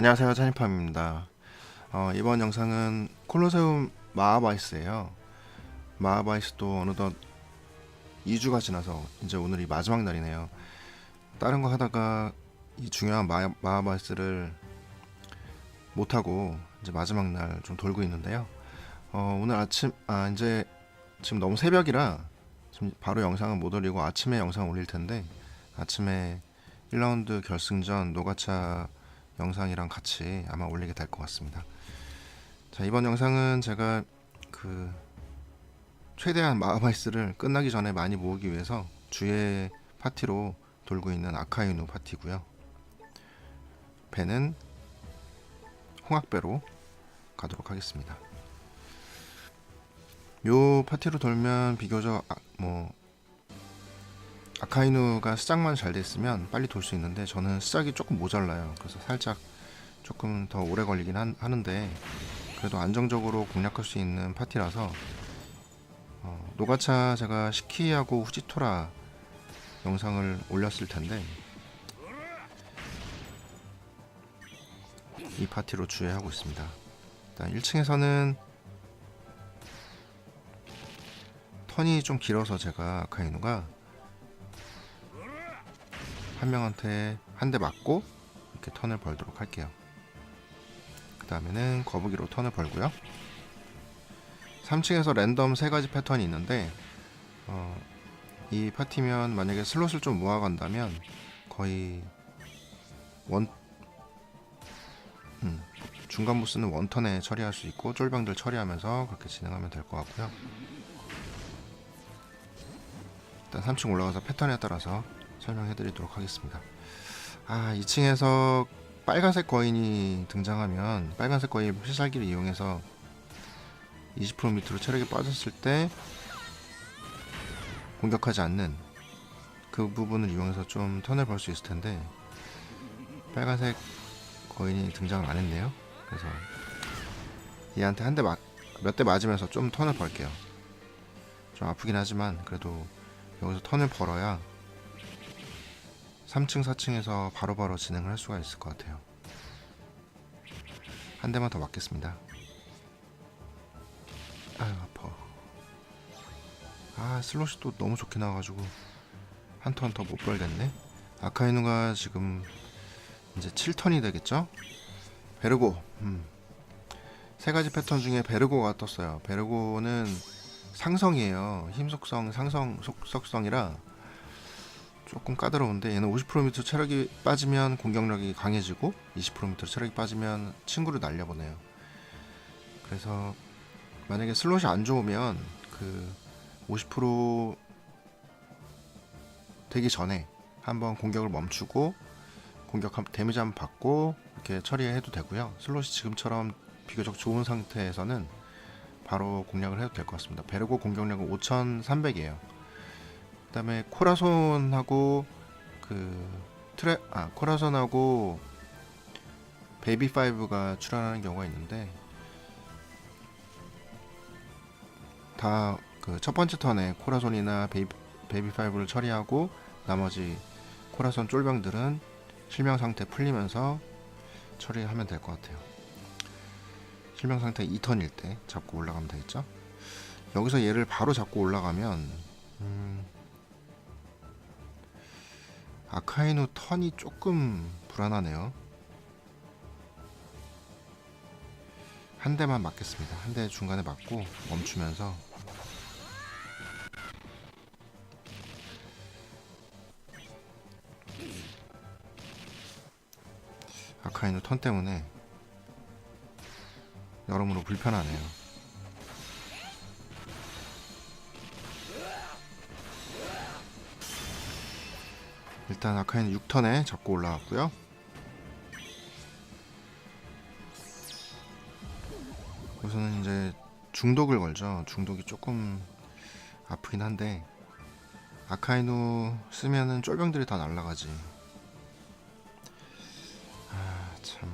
안녕하세요 찬이팜입니다. 어, 이번 영상은 콜로세움 마하바이스예요. 마하바이스도 어느덧 2주가 지나서 이제 오늘이 마지막 날이네요. 다른 거 하다가 이 중요한 마, 마하바이스를 못하고 이제 마지막 날 좀 돌고 있는데요. 어, 오늘 아침 아 이제 지금 너무 새벽이라 지금 바로 영상은 못 올리고 아침에 영상 올릴 텐데 아침에 1라운드 결승전 노가차 영상이랑 같이 아마 올리게 될 것 같습니다. 자 이번 영상은 제가 그 최대한 마하바이스를 끝나기 전에 많이 모으기 위해서 주의 파티로 돌고 있는 아카이누 파티고요. 배는 홍학배로 가도록 하겠습니다. 요 파티로 돌면 비교적 아, 뭐 아카이누가 시작만 잘 됐으면 빨리 돌 수 있는데 저는 시작이 조금 모자라요. 그래서 살짝 조금 더 오래 걸리긴 한- 하는데 그래도 안정적으로 공략할 수 있는 파티라서 어, 노가차 제가 시키하고 후지토라 영상을 올렸을 텐데 이 파티로 주의하고 있습니다. 일단 1층에서는 턴이 좀 길어서 제가 아카이누가 한 명한테 한 대 맞고 이렇게 턴을 벌도록 할게요. 그 다음에는 거북이로 턴을 벌고요. 3층에서 랜덤 세 가지 패턴이 있는데 어, 이 파티면 만약에 슬롯을 좀 모아간다면 거의 원 음, 중간 보스는 원턴에 처리할 수 있고 쫄병들 처리하면서 그렇게 진행하면 될 것 같고요. 일단 3층 올라가서 패턴에 따라서 설명해 드리도록 하겠습니다. 아, 2층에서 빨간색 거인이 등장하면 빨간색 거인 필살기를 이용해서 20% 밑으로 체력이 빠졌을 때 공격하지 않는 그 부분을 이용해서 좀 턴을 벌 수 있을 텐데 빨간색 거인이 등장을 안 했네요. 그래서 얘한테 한대몇대 맞으면서 좀 턴을 벌게요. 좀 아프긴 하지만 그래도 여기서 턴을 벌어야 3층, 4층에서 바로 바로 진행을 할 수가 있을 것 같아요. 한 대만 더 맞겠습니다. 아유 아파. 아 슬롯이 또 너무 좋게 나와가지고 한 턴 더 못 벌겠네. 아카이누가 지금 이제 7턴이 되겠죠? 베르고. 음. 세 가지 패턴 중에 베르고가 떴어요. 베르고는 상성이에요. 힘 속성, 상성 속, 속성이라 조금 까다로운데 얘는 50% 밑으로 체력이 빠지면 공격력이 강해지고 20% 밑으로 체력이 빠지면 친구를 날려보내요. 그래서 만약에 슬롯이 안 좋으면 그 50% 되기 전에 한번 공격을 멈추고 공격 한 데미지 한번 받고 이렇게 처리해도 되고요. 슬롯이 지금처럼 비교적 좋은 상태에서는 바로 공략을 해도 될 것 같습니다. 베르고 공격력은 5,300이에요. 그다음에 코라손하고 그 트레 아 코라손하고 베이비 파이브가 출연하는 경우가 있는데 다 그 첫 번째 턴에 코라손이나 베이비, 베이비 파이브를 처리하고 나머지 코라손 쫄병들은 실명 상태 풀리면서 처리하면 될 것 같아요. 실명 상태 2턴일 때 잡고 올라가면 되겠죠? 여기서 얘를 바로 잡고 올라가면 음, 아카이누 턴이 조금 불안하네요. 한 대만 맞겠습니다. 한 대 중간에 맞고 멈추면서 아카이누 턴 때문에 여러모로 불편하네요. 일단 아카이는 6턴에 잡고 올라왔고요. 우선은 이제 중독을 걸죠. 중독이 조금 아프긴 한데 아카이누 쓰면은 쫄병들이 다 날라가지. 아 참.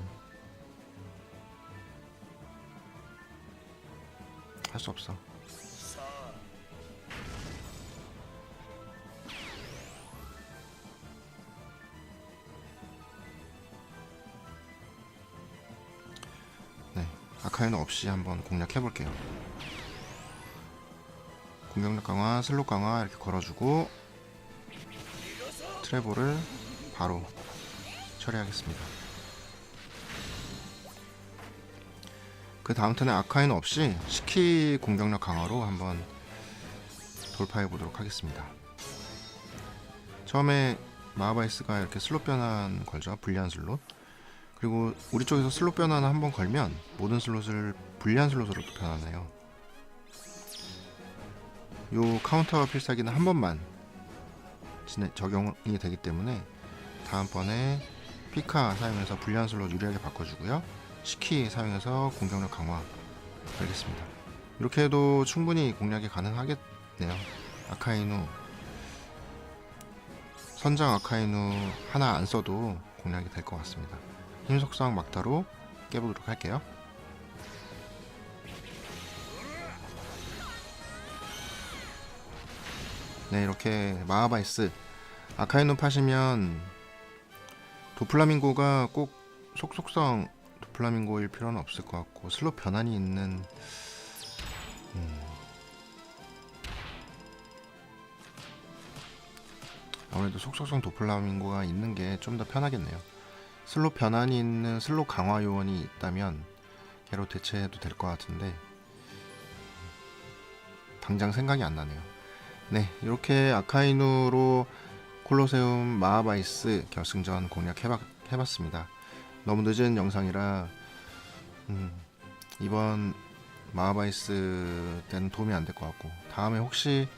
할 수 없어. 아카이누 없이 한번 공략해 볼게요. 공격력 강화, 슬롯 강화 이렇게 걸어주고 트레볼을 바로 처리하겠습니다. 그 다음 턴에 아카이누 없이 시키 공격력 강화로 한번 돌파해 보도록 하겠습니다. 처음에 마하바이스가 이렇게 슬롯 변환 걸죠. 불리한 슬롯. 그리고 우리 쪽에서 슬롯 변환을 한번 걸면 모든 슬롯을 불리한 슬롯으로 또 변환해요. 요 카운터 필살기는 한 번만 적용이 되기 때문에 다음번에 피카 사용해서 불리한 슬롯 유리하게 바꿔주고요. 시키 사용해서 공격력 강화 알겠습니다. 이렇게 해도 충분히 공략이 가능하겠네요. 아카이누 선장 아카이누 하나 안 써도 공략이 될 것 같습니다. 힘 속성 막타로 깨보도록 할게요. 네, 이렇게 마하바이스 아카이누 파시면 도플라밍고가 꼭 속속성 도플라밍고일 필요는 없을 것 같고 슬롯 변환이 있는 음, 아무래도 속속성 도플라밍고가 있는 게 좀 더 편하겠네요. 슬롯 변환이 있는 슬롯 강화 요원이 있다면 걔로 대체해도 될 것 같은데 당장 생각이 안 나네요. 네, 이렇게 아카이누로 콜로세움 마하바이스 결승전 공략해봤, 해봤습니다. 너무 늦은 영상이라 음, 이번 마하바이스 때는 도움이 안 될 것 같고 다음에 혹시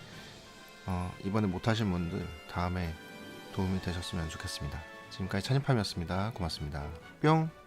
어, 이번에 못하신 분들 다음에 도움이 되셨으면 좋겠습니다. 지금까지 찬입함이었습니다. 고맙습니다. 뿅!